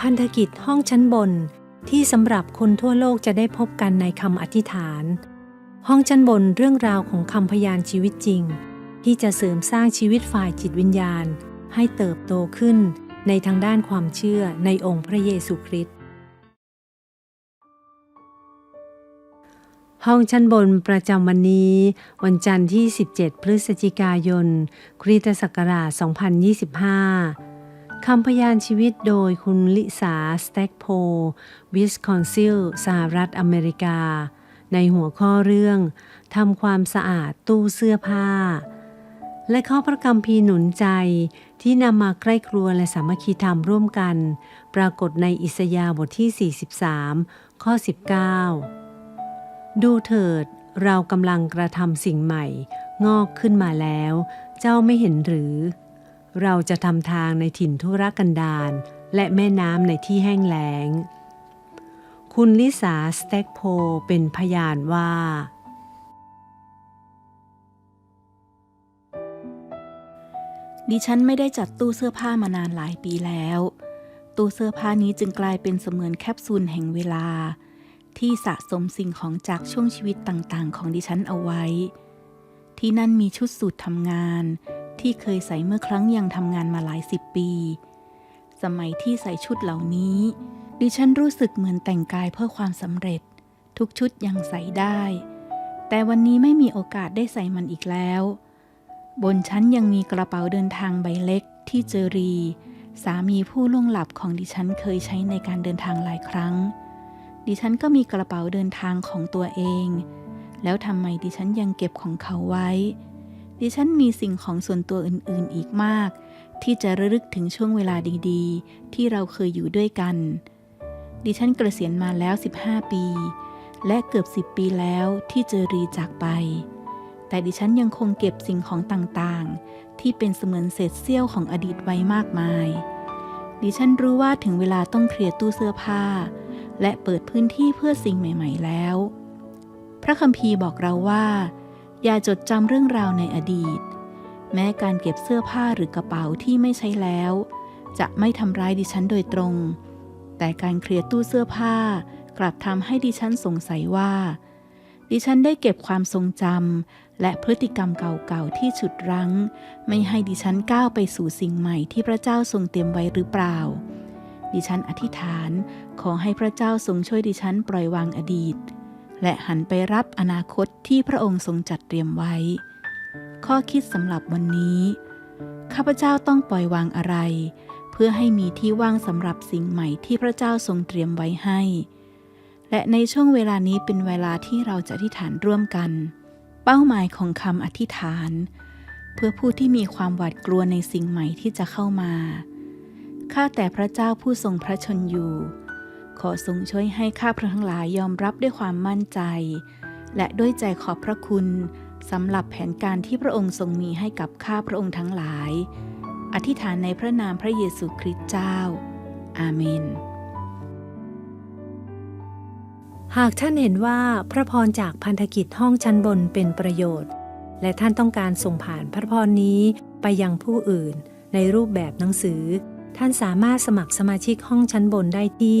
พันธกิจห้องชั้นบนที่สำหรับคนทั่วโลกจะได้พบกันในคำอธิษฐาน ห้องชั้นบนเรื่องราวของคำพยานชีวิตจริง ที่จะเสริมสร้างชีวิตฝ่ายจิตวิญญาณ ให้เติบโตขึ้นในทางด้านความเชื่อในองค์พระเยซูคริสต์ห้องชั้นบนประจำวันนี้ วันจันทร์ที่ 17 พฤศจิกายน คริสตศักราช 2025 คำพยานชีวิตโดยคุณลิสาสแต็กโพวิสคอนซิลสหรัฐอเมริกา ในหัวข้อเรื่องทำความสะอาดตู้เสื้อผ้า และข้อพระคัมภีร์หนุนใจที่นำมาใกล้ครัวและสามัคคีธรรมร่วมกัน ปรากฏในอิสยาห์บทที่ 43 ข้อ 19 ดูเถิดเรากำลังกระทำสิ่งใหม่ งอกขึ้นมาแล้ว เจ้าไม่เห็นหรือ เราจะทำทางในถิ่นทุรกันดารและแม่น้ำในที่แห้งแล้ง คุณลิสาสเต็กโพเป็นพยานว่า ดิฉันไม่ได้จัดตู้เสื้อผ้ามานานหลายปีแล้ว ตู้เสื้อผ้านี้จึงกลายเป็นเสมือนแคปซูลแห่งเวลา ที่สะสมสิ่งของจากช่วงชีวิตต่างๆ ของดิฉันเอาไว้ ที่นั่นมีชุดสูททำงาน ที่เคยใส่เมื่อครั้งยังทำงานมาหลายสิบปี สมัยที่ใส่ชุดเหล่านี้ ดิฉันรู้สึกเหมือนแต่งกายเพื่อความสำเร็จ ทุกชุดยังใส่ได้ แต่วันนี้ไม่มีโอกาสได้ใส่มันอีกแล้ว บนชั้นยังมีกระเป๋าเดินทางใบเล็กที่เจอรี สามีผู้ล่วงลับของดิฉันเคยใช้ในการเดินทางหลายครั้ง ดิฉันก็มีกระเป๋าเดินทางของตัวเอง แล้วทำไมดิฉันยังเก็บของเขาไว้ ดิฉันมีสิ่งของส่วนตัวอื่นๆอีกมาก ที่จะระลึกถึงช่วงเวลาดีๆ ที่เราเคยอยู่ด้วยกัน ดิฉันเกษียณมาแล้ว 15 ปี และเกือบ 10 ปีแล้วที่เจอรีจากไป แต่ดิฉันยังคงเก็บสิ่งของต่างๆ ที่เป็นเสมือนเศษเสี้ยวของอดีตไว้มากมาย ดิฉันรู้ว่าถึงเวลาต้องเคลียร์ตู้เสื้อผ้า และเปิดพื้นที่เพื่อสิ่งใหม่ ๆ แล้ว พระคัมภีร์บอกเราว่า อย่าจดจำเรื่องราวในอดีต แม้การเก็บเสื้อผ้าหรือกระเป๋าที่ไม่ใช้แล้ว จะไม่ทำร้ายดิฉันโดยตรง แต่การเคลียร์ตู้เสื้อผ้ากลับทำให้ดิฉันสงสัยว่า ดิฉันได้เก็บความทรงจำและพฤติกรรมเก่าๆที่ฉุดรั้ง ไม่ให้ดิฉันก้าวไปสู่สิ่งใหม่ที่พระเจ้าทรงเตรียมไว้หรือเปล่า ดิฉันอธิษฐานขอให้พระเจ้าทรงช่วยดิฉันปล่อยวางอดีต และหันไปรับอนาคตที่พระองค์ทรงจัดเตรียมไว้ ข้อคิดสำหรับวันนี้ ข้าพเจ้าต้องปล่อยวางอะไร เพื่อให้มีที่ว่างสำหรับสิ่งใหม่ที่พระเจ้าทรงเตรียมไว้ให้ และในช่วงเวลานี้เป็นเวลาที่เราจะอธิษฐานร่วมกัน เป้าหมายของคำอธิษฐาน เพื่อผู้ที่มีความหวาดกลัวในสิ่งใหม่ที่จะเข้ามา ข้าแต่พระเจ้าผู้ทรงพระชนอยู่ ขอทรงช่วยให้ข้าพระทั้งหลายยอมรับด้วยความมั่นใจ และด้วยใจขอบพระคุณสำหรับแผนการที่พระองค์ทรงมีให้กับข้าพระองค์ทั้งหลาย อธิษฐานในพระนามพระเยซูคริสต์เจ้า อาเมน หากท่านเห็นว่าพระพรจากพันธกิจห้องชั้นบนเป็นประโยชน์ และท่านต้องการส่งผ่านพระพรนี้ไปยังผู้อื่นในรูปแบบหนังสือ ท่านสามารถสมัครสมาชิกห้องชั้นบนได้ที่